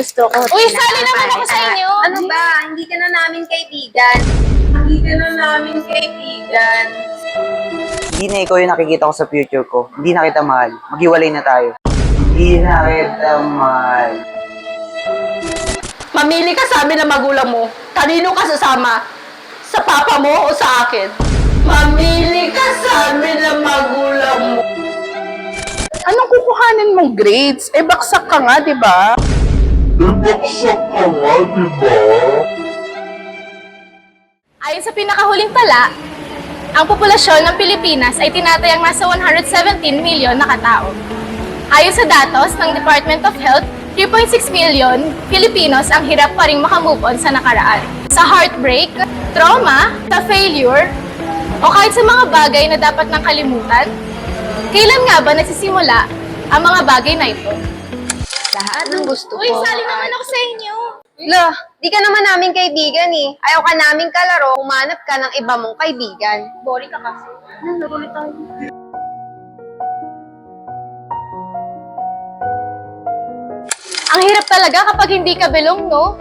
Gusto ko. Uy, sali naman ako sa inyo. Ano ba? Hindi ka na namin kaibigan. Hindi ka na namin kaibigan. Hindi na ikaw yung nakikita ko sa future ko. Hindi na kita mahal. Maghiwalay na tayo. Hindi na kita mahal. Mamili ka sa amin ng magulang mo. Kanino ka sasama? Sa papa mo o sa akin? Mamili ka sa amin ng magulang mo. Anong kukuhanin mong grades? Eh, baksak ka nga, di ba? Ayon sa pinakahuling tala, ang populasyon ng Pilipinas ay tinatayang nasa 117 milyon na katao. Ayon sa datos ng Department of Health, 3.6 milyon Filipinos ang hirap pa rin makamove on sa nakaraan. Sa heartbreak, trauma, sa failure, o kahit sa mga bagay na dapat nang kalimutan, kailan nga ba nagsisimula ang mga bagay na ito? Lahat ng gusto Uy, sali naman ako sa inyo! Lo, di ka naman namin kaibigan eh. Ayaw ka namin kalaro, humanap ka ng iba mong kaibigan. Boring ka kasi. Laro ulit tayo. Ang hirap talaga kapag hindi ka belong, no?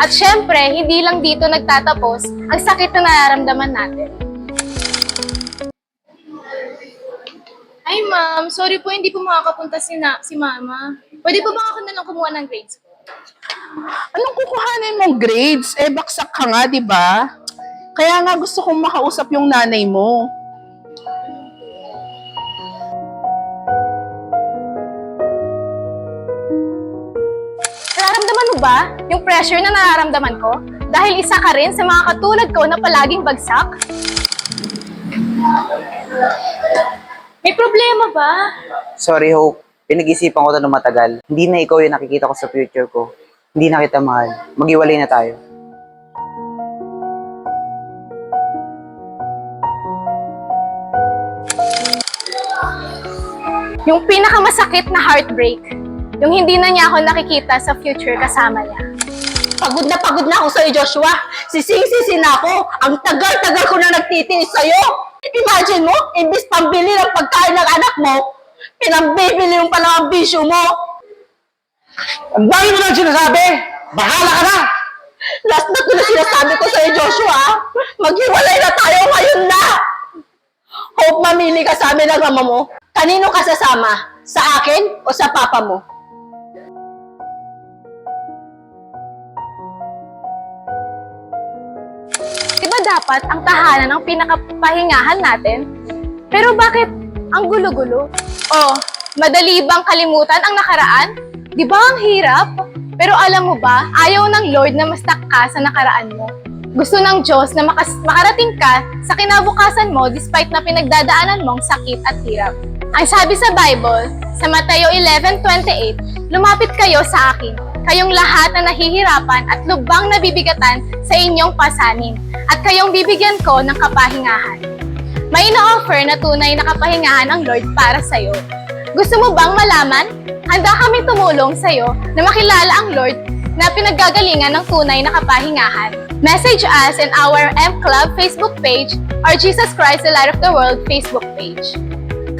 At syempre, hindi lang dito nagtatapos ang sakit na nararamdaman natin. Ay, ma'am. Sorry po, hindi po makakapunta si, na, si mama. Pwede po ba ako na lang kumuha ng grades ko? Anong kukuhanin mong grades? Eh, baksak ka nga, di ba? Kaya nga gusto kong makausap yung nanay mo. Nararamdaman mo ba yung pressure na nararamdaman ko? Dahil isa ka rin sa mga katulad ko na palaging bagsak? May problema ba? Sorry, Hope. Pinag-isipan ko to na matagal. Hindi na ikaw yung nakikita ko sa future ko. Hindi na kita mahal. Maghiwalay na tayo. Yung pinakamasakit na heartbreak. Yung hindi na niya ako nakikita sa future kasama niya. Pagod na pagod na ako sa'yo, Joshua. Sising-sisi na ako. Ang tagal-tagal ko na nagtitiis sa'yo. Imagine mo, imbis pambili ng pagkain ng anak mo, pinambibili mo pala ang bisyo mo. Ang dami mo lang sinasabi! Bahala ka na! Last na ko na sinasabi ko sa'yo, Joshua. Maghiwalay na tayo ngayon na. Hope mamili ka sa amin ng mama mo. Kanino ka sasama? Sa akin o sa papa mo? Di ba dapat ang tahanan ang pinakapahingahan natin? Pero bakit ang gulo-gulo? Oh, madali bang kalimutan ang nakaraan? Di ba ang hirap? Pero alam mo ba, ayaw ng Lord na mastak ka sa nakaraan mo. Gusto ng Diyos na makas- makarating ka sa kinabukasan mo despite na pinagdadaanan mong sakit at hirap. Ang sabi sa Bible, sa Mateo 11.28, Lumapit kayo sa akin, kayong lahat na nahihirapan at lubang nabibigatan sa inyong pasanin, at kayong bibigyan ko ng kapahingahan. May ina-offer na tunay na kapahingahan ang Lord para sa'yo. Gusto mo bang malaman? Handa kaming tumulong sa'yo na makilala ang Lord na pinaggagalingan ng tunay na kapahingahan. Message us in our M Club Facebook page or Jesus Christ the Light of the World Facebook page.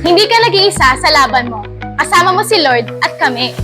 Hindi ka nag-iisa sa laban mo. Kasama mo si Lord at kami.